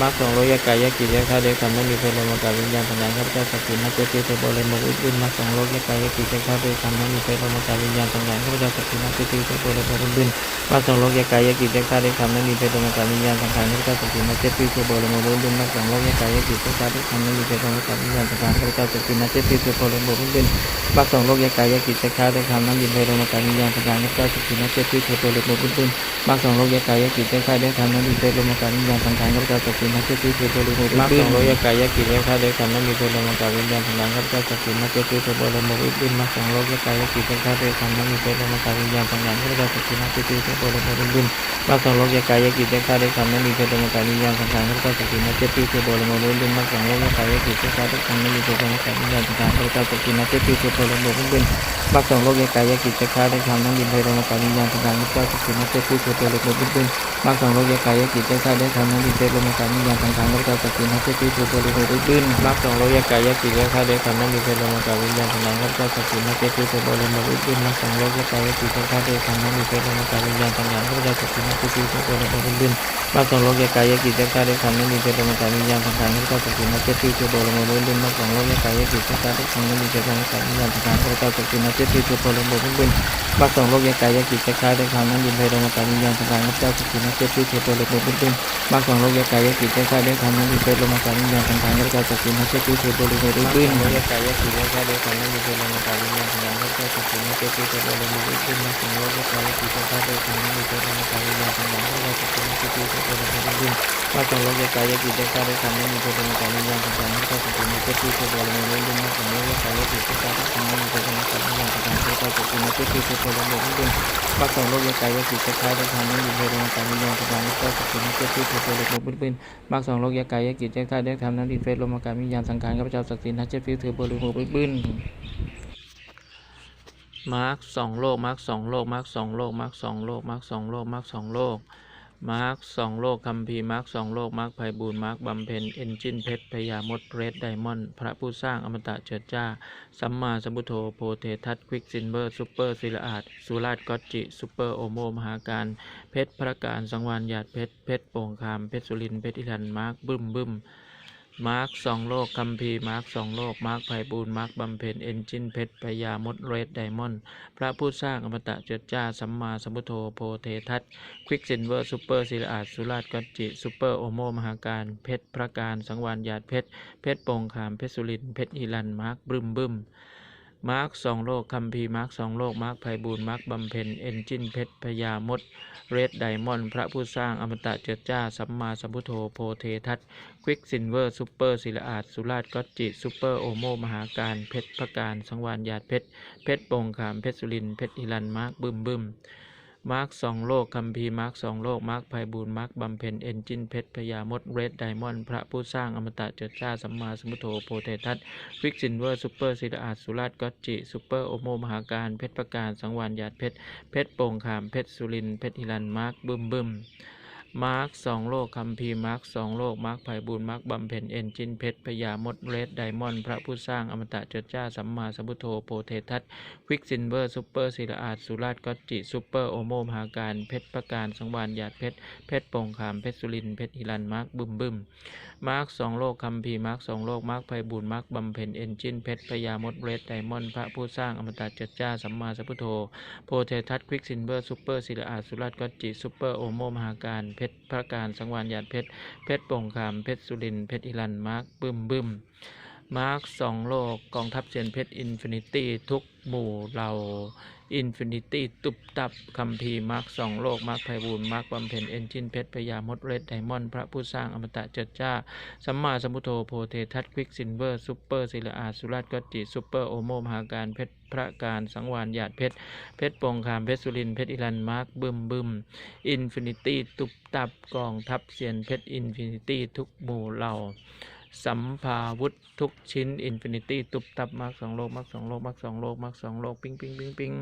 มรรคสองโลยกายยกิจยธาเดชคำนั้นมีเพลมกาวิญญาณสังข้าพเจ้าสักกินนัจเจติเทโบเลมอุบินมรรคสองโลยกายยกิจยธาเดชคำนั้นมีเพลมกาวิญญาณสังข้าพเจ้าสักกินนัจเจติเทโบเลมอุบินมรรคสองโลยกายยกิจยธาเดชคำนั้นมีเพลมกาวิญญาณสังข้าพเจ้าสักกินนัจเจติเทโบเลมอุบินมรรคสองโลยกายยกิจยธาเดชคำนั้นมีเพลมกาวิญญาณสังข้าพเจ้าสักกินนัจเจติเทโบเลมอุบินมรรคสองโลยกายยกิจยธาเดชคำนั้นมีเพลมกาวิญญาณสังข้าพเจ้าสักกินนัจเจติเทโบเลมอุบินมรรคสองโลยกายยกิจยธาเดชคำนั้นมีเพลมกาวิญญาณสังข้าพเจ้าสักกินนัจเจติเทโบเลมอุบินมรรคสองโลยกายกิจยธาตุเดชคำนั้นมีเพลมกาวิญญาณสังขารข้าพเจ้าสักกินนัจเจติเทโบเลมอุบินมรรคสองโลยกายยกิจยธาเดชคำนั้นมีเพลมกาวิญญาณสังขารข้าพเจ้าสักกินนัจเจติเทโบเลมอุบินมรรคสองโลกยกายยกิจยคาได้คำนั้นมีเพลมกายวิญญาณังขารข้าพเจ้าสักกินนัจเจติเทโบลโมลุลุมรรคสองโลกยกายยกิจยคาได้คำนั้นมีเพลมกายวิญญาณังขารข้าพเจ้าสักกินนัจเจติเทโบลโมลุลุมมรรคสองโลกยกายยกิจยคาได้คำนั้นมีเพลมกายวิญญาณังขารข้าพเจ้าสักกินนัจเจติเทโบลโมลุลุมมรรคสองโลกยกายกิจยคาได้คำนั้นมีเพลมกาวิญญาณสังขารข้าพเจ้าสักกินนัจเจติเทโบลโมลุลุมมรรคสองโลกยกายยกิจยคาได้คำนั้นมีเพลมกายวิญญาณสังขารข้าพเจ้าสักกินนัจเจติเทโบลโมลุลุมมรรคสองโลกยกายยกิจยคาได้คำนั้นมีเพลมกายวิญญาณสังรข้าพเจ้าสักกินนัจเจติโบลโมลุลุมมรรคสองโลกยกายยกิจยคาได้คำนั้นมีเพลมกายวิญญาณสังขารข้าพเจ้าสักกินนัจเจติเทโบลโมลุลุมมรรคสองโลกยกายยกิจยคาได้คำนั้นมีเพลกาวิญญาณสังขารข้าพเจ้าสักกินนัจเจติเทโบลโมลุลุมมรรคสองโลกยกาจยคาได้คำนั้นมีเกวิญญาณสังขารข้าพเจ้าสักกินนัจเจติโบลโมลุลุมมรองโลกยกายยกิจยคาได้คำนั้นมีเพลกาวิญญาณสังขารข้าพเจ้าสักกินนัจเจติเทโบลโมลุลุมโลกยกายยกิจยคาได้คำนั้นมีเกวิญญาณสังขารข้าพเจ้าสักกินนัจเจติโบลโมลุลุมมรรคสองโลกยกายยกิจยคาได้คำนั้นมีเพลมกายวิญญาณสังขารข้าพเจ้าสักกินนัจเจติเทโบลโมลุลุมมาสองโลกยกายยกิจยคาได้คำนั้นมีเพลงกายวิญญาณสังขารข้าพเจ้าสักกินนัจเจติเทโบลโมลุลุมมากสองโลกยากายยากิจยากธาตุยากธรรมนั้นดินเฟสลมอากาศมิยาณสังขารข้าพเจ้าศักดิ์สิทธิ์ทัชเชฟิวถือบริโภคบึ้นมาร์กสองโลกมาร์กสองโลกมาร์กสองโลกมาร์กสองโลกมาร์กสองโลกมาร์กสองโลก มาร์คสองโลกคัมภีร์มาร์คสองโลกมาร์คไพบูลย์มาร์คบำเพ็ญเอนจินเพชรพญามดเรดไดมอนด์พระผู้สร้างอมตะเจิดจ้า สัมมาสัมพุทโธโพเททัตควิกซินเบอร์ซูเปอร์ศิลอาดสุราชกอตจิซูเปอร์โอโมมหาการ เพชรพระการสังวานหยาดเพชรเพชรโป่งคามเพชรสุรินเพชรอิรันมาร์คบึ้มบึ้ม มาร์คสองโลกคัมภีร์มาร์คสองโลก มาร์คไพบูลมาร์คบำเพ็ญเอนจินเพชรพยามดเรดไดมอนด์พระผู้สร้างอมตะเจิดจ้า สัมมาสัมพุทโธโพเททัตควิกซินเวอร์ซูเปอร์ศิลอาดสุราชกัจจิซูเปอร์โอโมมหาการเพชรพระการสังวานหยาดเพชรเพชรโป่งขามเพชรสุรินเพชรอิรันมาร์คบึ้มบึ้ม มาร์คสองโลกคัมภีร์มาร์คสองโลกมาร์คไพบูลมาร์คบำเพ็ญเอนจินเพชรพญามดเรดไดมอนด์พระผู้สร้างอมตะเจิดจ้า สัมมาสัมพุทโธโพเททัตควิกซินเวอร์ซูเปอร์ศิลอาดสุราชกัจจิซูเปอร์โอโมมหาการเพชรพระการสังวานหยาดเพชรเพชรโป่งขามเพชรสุรินเพชรฮิรันมาร์คบึ้มบึ้มม มาร์คสองโลกคัมภีร์มาร์คสองโลกมาร์คไพบูลย์มาร์คบำเพ็ญเอนจินเพชรพญามดเรดไดมอนด์พระผู้สร้างอมตะเจิดจ้าสัมมาสมพุทโธโพเททัตวิกซินเวอร์ซูเปอร์ศิลอาสุราชกัจจิซูเปอร์โอโมมหาการเพชรประการสังวานหยาดเพชรเพชรโป่งขามเพชรสุรินเพชรฮิรันมาร์คบึ้มบึ้ม มาร์คสองโลกคัมภีร์มาร์คสองโลกมาร์คไพบูลย์มาร์คบำเพ็ญเอนจินเพชรพญามดเรดไดมอนด์พระผู้สร้างอมตะเจิดจ้าสัมมาสัมพุทโธโพเททัตควิกซินเวอร์ซูเปอร์ศิลอาดสุราชกัจจิซูเปอร์โอโมมหาการเพชรประการสังวานหยาดเพชรเพชรโป่งขามเพชรสุรินเพชรฮิรันมาร์คบึมบึมมาร์คสองโลกคัมภีร์มาร์คสองโลกมาร์คไพบูลย์มาร์คบำเพ็ญเอนจินเพชรพญามดเรดไดมอนด์พระผู้สร้างอมตะเจิดจ้าสัมมาสัมพุทโธโพเททัตควิกซินเวอร์ซูเปอร์ศิลอาดสุราชกัจจิซูเปอร์โอโมมหาการเพชรพระการสังวานหยาดเพชรเพชรโป่งคำเพชรสุรินเพชรอิรันมาร์คบึ้มบึ้ม มาร์คสองโลกกองทัพเซียนเพชรอินฟินิตี้ทุกหมู่เหล่าอินฟินิตี้ตุบตับคัมภีร์มาร์คสองโลกมาร์คไพบูลมาร์คบำเพ็ญเอนจินเพชรพญามดเรดไดมอนด์พระผู้สร้างอมตะเจิดจ้าสัมมาสัมพุทโธโพเททัตควิกซินเวอร์ซูเปอร์ศิลอาสุราชกัจจิซูเปอร์โอโมมหาการเพชรพระการสังวานหยาดเพชรเพชรปงขามเพชรสุรินเพชรอิรันมาร์คบึมบึมอินฟินิตี้ตุบตับกองทัพเซียนเพชรอินฟินิตี้ทุกหมู่เหล่า สัมภาวุธทุกชิ้นอินฟินิตี้ตุบตับมากสองโลกมากสองโลกมากสองโลกมากสองโลก ปิ้งปิ้งปิ้งปิ้ง